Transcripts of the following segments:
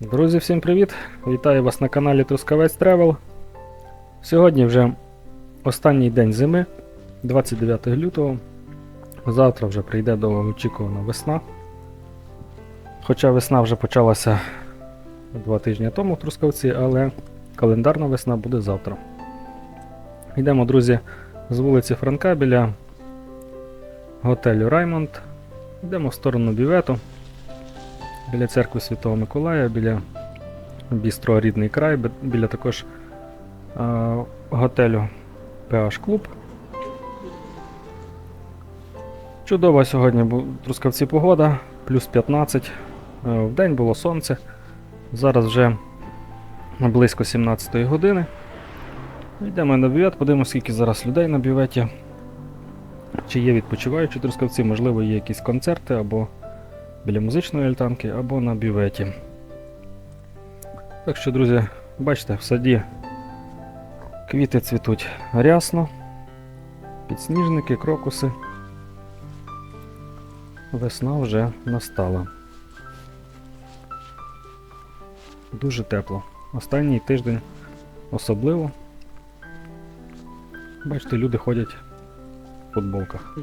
Друзі, всім привіт! Вітаю вас на каналі Трускавець Travel. Сьогодні вже останній день зими, 29 лютого. Завтра вже прийде довгоочікувана весна. Хоча весна вже почалася два тижні тому в Трускавці, але календарна весна буде завтра. Йдемо, друзі, з вулиці Франка біля готелю Раймонд. Йдемо в сторону бювету біля церкви Святого Миколая, біля бістро Рідний край, біля також е, готелю PH Клуб. Чудова сьогодні Трускавці погода, плюс 15. Е, Вдень було сонце. Зараз вже близько 17 години. Йдемо на бювет, подивимося, скільки зараз людей на бюветі. Чи є відпочиваючі трускавці, можливо, є якісь концерти або біля музичної альтанки або на бюветі. Так що, друзі, бачите, в саді квіти цвітуть рясно, підсніжники, крокуси. Весна вже настала. Дуже тепло. Останній тиждень особливо. Бачите, люди ходять в футболках.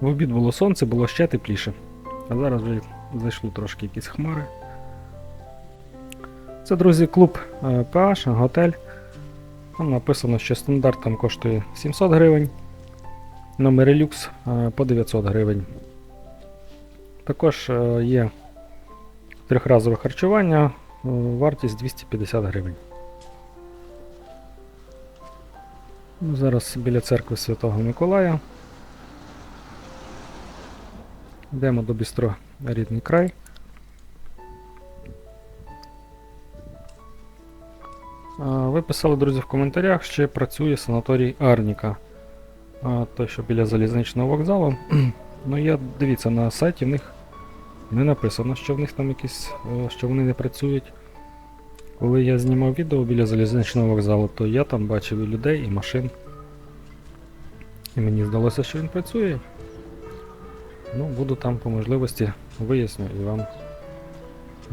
В обід було сонце, було ще тепліше. А зараз вже зайшли трошки якісь хмари. Це, друзі, клуб е, PH, готель. Там написано, що стандарт там коштує 700 гривень, номери люкс е, по 900 гривень. Також е, є трьохразове харчування, вартість 250 гривень. Ну, Зараз біля церкви Святого Миколая. Йдемо до бістро рідний край. Ви писали, друзі, в коментарях, що працює санаторій Арніка. Той, що біля залізничного вокзалу. ну, я дивіться, на сайті в них не написано, що в них там якісь, е, що вони не працюють. Коли я знімав відео біля залізничного вокзалу, то я там бачив і людей, і машин. І мені здалося, що він працює. Ну, буду там по можливості виясню і вам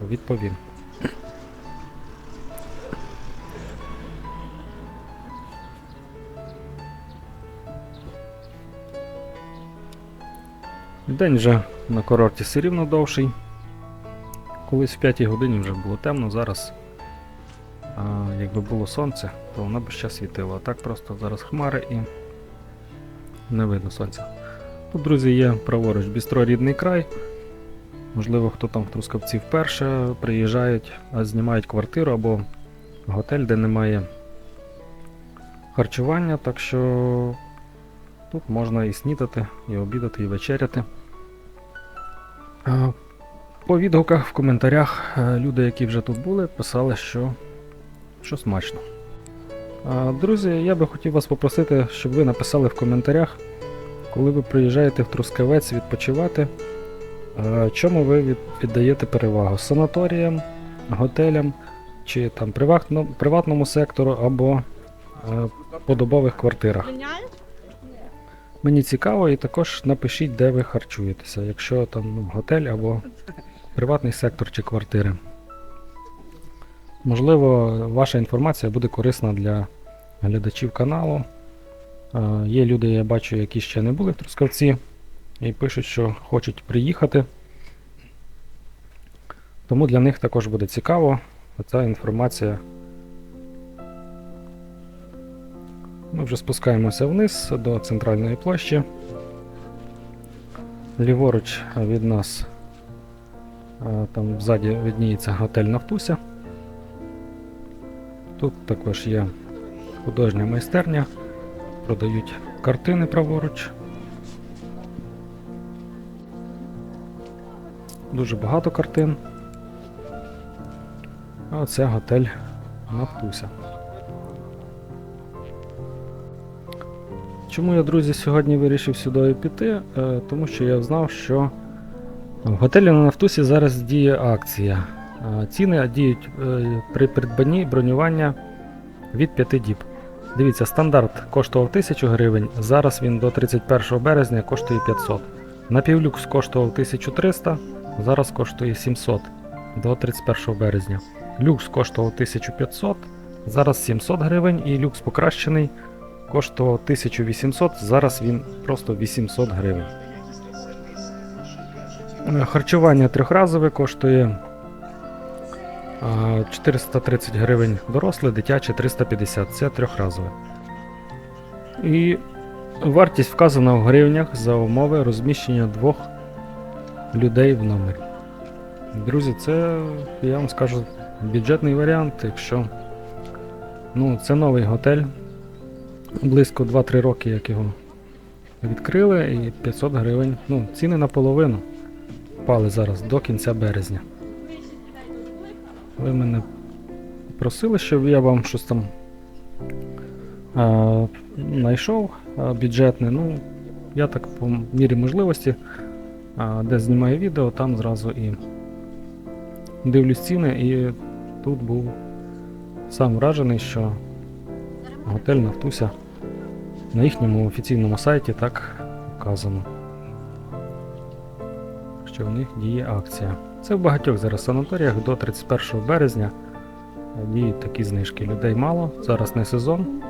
відповім. День вже на курорті все рівно довший. Колись в 5 годині вже було темно, зараз, а, якби було сонце, то воно б ще світило. А так просто зараз хмари і не видно сонця. Тут, друзі, є праворуч бістро рідний край. Можливо, хто там в Трускавці вперше приїжджають, знімають квартиру або готель, де немає харчування, так що тут можна і снідати, і обідати, і вечеряти. По відгуках в коментарях е, люди, які вже тут були, писали, що, що смачно. Друзі, я би хотів вас попросити, щоб ви написали в коментарях, коли ви приїжджаєте в Трускавець відпочивати, е, чому ви віддаєте перевагу? Санаторіям, готелям чи там приватно, приватному сектору або е, подобових квартирах? Мені цікаво, і також напишіть, де ви харчуєтеся, якщо там ну, готель або приватний сектор чи квартири. Можливо, ваша інформація буде корисна для глядачів каналу. Е, Є люди, я бачу, які ще не були в Трускавці і пишуть, що хочуть приїхати. Тому для них також буде цікаво ця інформація. Ми вже спускаємося вниз до центральної площі. Ліворуч від нас е, там ззаді видніється готель Нафтуся. Тут також є художня майстерня, продають картини праворуч. Дуже багато картин. А це готель Нафтуся. Чому я, друзі, сьогодні вирішив сюди піти? Е, Тому що я знав, що в готелі на Нафтусі зараз діє акція. Е, Ціни діють е, при придбанні бронювання від 5 діб. Дивіться, стандарт коштував 1000 гривень, зараз він до 31 березня коштує 500. Напівлюкс коштував 1300, зараз коштує 700 до 31 березня. Люкс коштував 1500, зараз 700 гривень, і люкс покращений коштував 1800, зараз він просто 800 гривень. Е, Харчування трьохразове коштує 430 гривень доросле, дитяче 350, це трьохразове. І вартість вказана в гривнях за умови розміщення двох людей в номері. Друзі, це, я вам скажу, бюджетний варіант, якщо. Ну, це новий готель. Близько 2-3 роки, як його відкрили, і 500 гривень. Ну, ціни наполовину впали зараз до кінця березня. Ви мене просили, щоб я вам щось там а, знайшов а, бюджетне. Ну, я так по мірі можливості, а, де знімаю відео, там зразу і дивлюсь ціни, і тут був сам вражений, що готель Нафтуся на їхньому офіційному сайті так вказано, що в них діє акція. Це в багатьох зараз санаторіях до 31 березня діють такі знижки. Людей мало, зараз не сезон.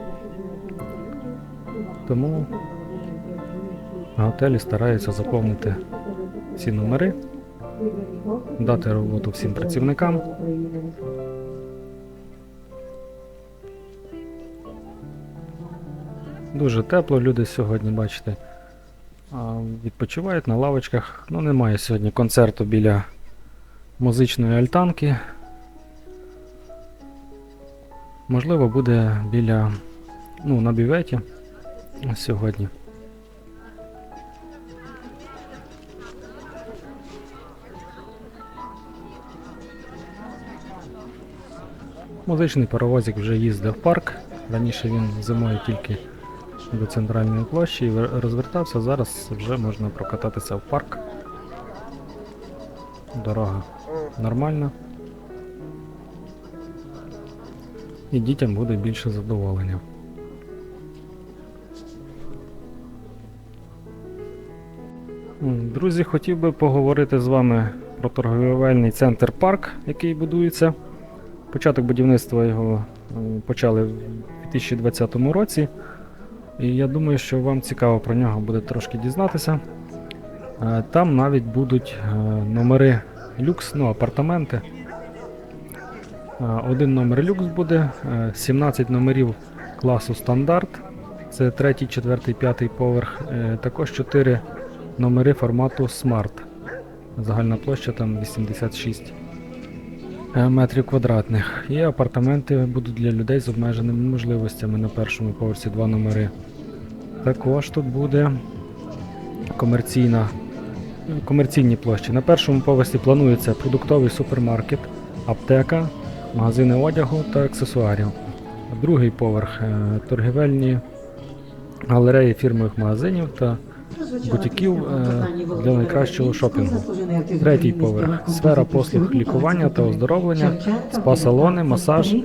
Тому готелі стараються заповнити всі номери, дати роботу всім працівникам. Дуже тепло, люди сьогодні, бачите, відпочивають на лавочках. Ну, немає сьогодні концерту біля музичної альтанки. Можливо, буде біля, ну, на бюветі сьогодні. Музичний паровозик вже їздив в парк. Раніше він зимою тільки до центральної площі і розвертався. Зараз вже можна прокататися в парк. Дорога нормальна. І дітям буде більше задоволення. Друзі, хотів би поговорити з вами про торговельний центр парк, який будується. Початок будівництва його почали в 2020 році. І я думаю, що вам цікаво про нього буде трошки дізнатися. Е, Там навіть будуть е, номери люкс, ну, апартаменти. Е, Один номер люкс буде, е, 17 номерів класу стандарт. Це третій, четвертий, п'ятий поверх. Е, Також 4 номери формату Smart. Загальна площа там 86 е, метрів квадратних. І апартаменти будуть для людей з обмеженими можливостями на першому поверсі два номери. Також тут буде комерційна, комерційні площі. На першому поверсі планується продуктовий супермаркет, аптека, магазини одягу та аксесуарів. Другий поверх е, торгівельні галереї фірмових магазинів та бутіків е, для найкращого шопінгу. Третій поверх сфера послуг лікування та оздоровлення, спа-салони, масаж,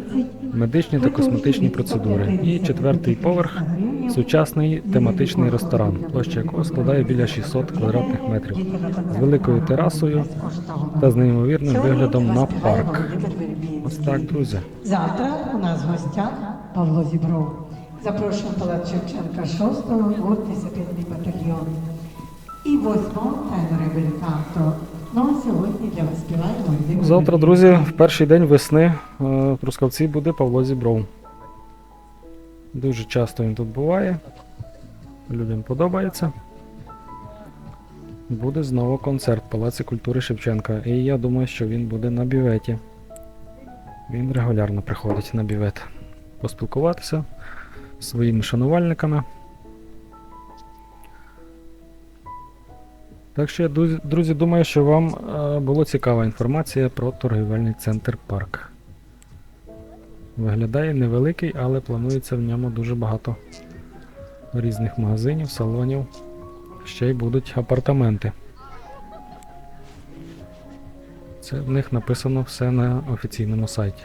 медичні та косметичні процедури. І четвертий поверх сучасний тематичний ресторан, площа якого складає біля 600 квадратних метрів, з великою терасою та з неймовірним виглядом на парк. Ось так, друзі. Завтра у нас в гостях Павло Зібров. Запрошуємо Палац Шевченка 6-го, гурт сапітний батальйон. І 8-го тайно реабілітанто. Ну а сьогодні для вас. Єдину Завтра, друзі, в перший день весни е, в Трускавці буде Павло Зібров. Дуже часто він тут буває. Людям подобається. Буде знову концерт в Палаці культури Шевченка. І я думаю, що він буде на бюветі. Він регулярно приходить на бювет поспілкуватися своїми шанувальниками. Так що, я, друзі- думаю, що вам е, була цікава інформація про торгівельний центр парк. Виглядає невеликий, але планується в ньому дуже багато різних магазинів, салонів. Ще й будуть апартаменти. Це в них написано все на офіційному сайті.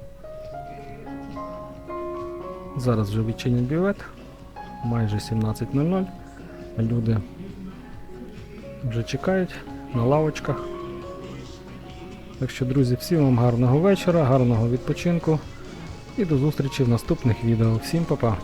Зараз вже відчинять бювет, майже 17.00. Люди вже чекають на лавочках. Так що, друзі, всім вам гарного вечора, гарного відпочинку і до зустрічі в наступних відео. Всім па-па!